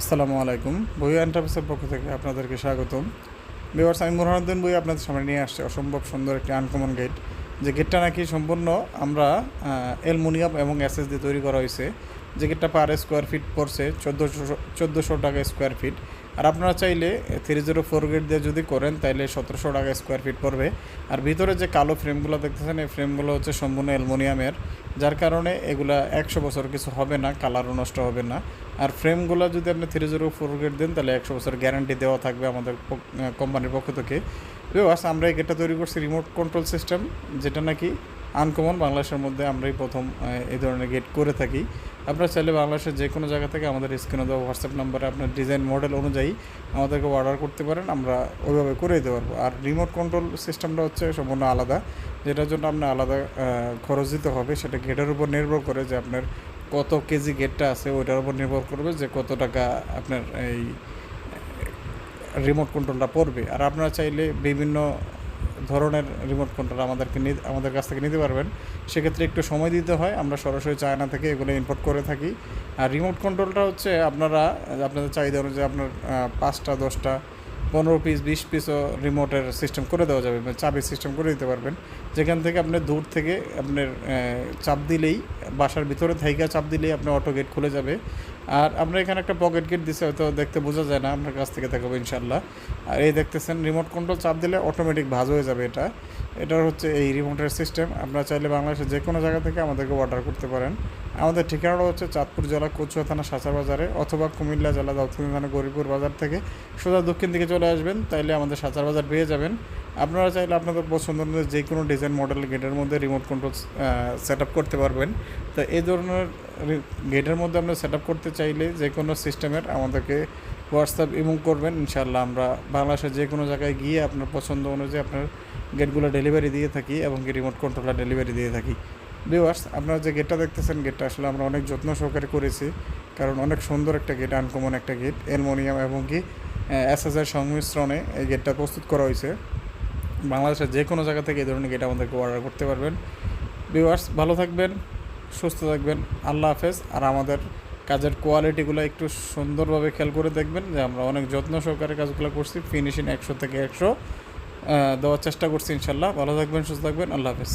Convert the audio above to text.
আসসালামু আলাইকুম। বই এন্টারপ্রাইসের পক্ষ থেকে আপনাদেরকে স্বাগতম। বিভার্স আমি মোরহানুদ্দিন বই আপনাদের সামনে নিয়ে আসছে অসম্ভব সুন্দর একটি আনকমন গেট যে গেটটা নাকি সম্পূর্ণ আমরা অ্যালমোনিয়াম এবং অ্যাসেস দিয়ে তৈরি করা হয়েছে। যে গেটটা পার স্কোয়ার ফিট পড়ছে, চোদ্দোশো চোদ্দোশো টাকা স্কোয়ার ফিট আর আপনারা চাইলে থ্রি জিরো ফোর গেট দিয়ে যদি করেন তাহলে সতেরোশো টাকা স্কোয়ার ফিট পড়বে। আর ভিতরে যে কালো ফ্রেমগুলো দেখতেছেন, এই ফ্রেমগুলো হচ্ছে সম্পূর্ণ অ্যালমোনিয়ামের, যার কারণে এগুলা একশো বছর কিছু হবে না, কালারও নষ্ট হবে না। আর ফ্রেমগুলো যদি আপনি থ্রি জিরো ফোর গেট দেন, তাহলে একশো বছর গ্যারান্টি দেওয়া থাকবে আমাদের কোম্পানির পক্ষ থেকে। বিবাস আমরা এই গেটটা তৈরি করছি রিমোট কন্ট্রোল সিস্টেম যেটা নাকি আনকমন বাংলাদেশের মধ্যে আমরাই প্রথম এই ধরনের গেট করে থাকি। আপনারা চাইলে বাংলাদেশের যে কোনো জায়গা থেকে আমাদের স্ক্রিনে দেওয়া হোয়াটসঅ্যাপ নাম্বারে আপনার ডিজাইন মডেল অনুযায়ী আমাদেরকে অর্ডার করতে পারেন, আমরা ওইভাবে করে দিতে পারব। আর রিমোট কন্ট্রোল সিস্টেমটা হচ্ছে সম্পূর্ণ আলাদা, যেটার জন্য আপনার আলাদা খরচ দিতে হবে। সেটা গেটের উপর নির্ভর করে যে আপনার কত কেজি গেটটা আছে, ওইটার উপর নির্ভর করবে যে কত টাকা আপনার এই রিমোট কন্ট্রোলটা পড়বে। আর আপনারা চাইলে বিভিন্ন ধরনের রিমোট কন্ট্রোল আমাদেরকে আমাদের কাছ থেকে নিতে পারবেন। সেক্ষেত্রে একটু সময় দিতে হয়, আমরা সরাসরি চায়না থেকে এগুলো ইম্পোর্ট করে থাকি। আর রিমোট কন্ট্রোলটা হচ্ছে আপনারা, আপনাদের চাহিদা অনুযায়ী আপনার পাঁচটা, দশটা পনেরো পিস বিশ পিসও রিমোটের সিস্টেম করে দেওয়া যাবে মানে চাবি সিস্টেম করে দিতে পারবেন। যেখান থেকে আপনি দূর থেকে আপনার চাপ দিলেই, বাসার ভিতরে থাইকা চাপ দিলেই আপনার অটো গেট খুলে যাবে। আর আমরা এখানে একটা পকেট গেট দিছে, হয়তো দেখতে বোঝা যায় না, আপনার কাছ থেকে দেখাবো ইনশাল্লাহ আর এই দেখতেছেন রিমোট কন্ট্রোল চাপ দিলে অটোমেটিক ভাজ হয়ে যাবে এটা। এটার হচ্ছে এই রিমোটের সিস্টেম আপনারা চাইলে বাংলাদেশের যে কোনো জায়গা থেকে আমাদেরকে অর্ডার করতে পারেন। আমাদের ঠিকানাটা হচ্ছে চাঁদপুর জেলা কচুয়া থানা সাঁচা বাজারে অথবা কুমিল্লা জেলা দাউদখানি থানা গরিপুর বাজার থেকে সোজা দক্ষিণ দিকে চলে আসবেন, তাইলে আমাদের সাঁচার বাজার পেয়ে যাবেন। আপনারা চাইলে আপনাদের পছন্দ অনুযায়ী যে কোনো ডিজাইন মডেল গেটের মধ্যে রিমোট কন্ট্রোল সেট করতে পারবেন। তো এই ধরনের গেটের মধ্যে আপনি সেট করতে চাইলে যে কোনো সিস্টেমের আমাদেরকে হোয়াটসঅ্যাপ ইমুক করবেন। ইনশাল্লাহ আমরা বাংলাদেশের যে কোনো জায়গায় গিয়ে আপনার পছন্দ অনুযায়ী আপনার গেটগুলো ডেলিভারি দিয়ে থাকি এবং রিমোট কন্ট্রোলার ডেলিভারি দিয়ে থাকি। ভিউয়ার্স আপনারা যে গেটটা দেখতেছেন গেটটা আসলে আমরা অনেক যত্ন সহকারে করেছি। কারণ অনেক সুন্দর একটা গেট আনকমন একটা গেট অ্যালমোনিয়াম এবং কি এসএসের সংমিশ্রণে এই গেটটা প্রস্তুত করা হয়েছে। বাংলাদেশের যে কোনো জায়গা থেকে এই ধরনের গেট আমাদেরকে অর্ডার করতে পারবেন। ভিউয়ার্স ভালো থাকবেন, সুস্থ থাকবেন, আল্লাহ হাফেজ। আর আমাদের কাজের কোয়ালিটিগুলো একটু সুন্দরভাবে খেয়াল করে দেখবেন, যে আমরা অনেক যত্ন সহকারে কাজগুলো করছি ফিনিশিং একশো থেকে একশো দেওয়ার চেষ্টা করছি ইনশাল্লাহ ভালো থাকবেন, সুস্থ থাকবেন, আল্লাহ হাফেজ।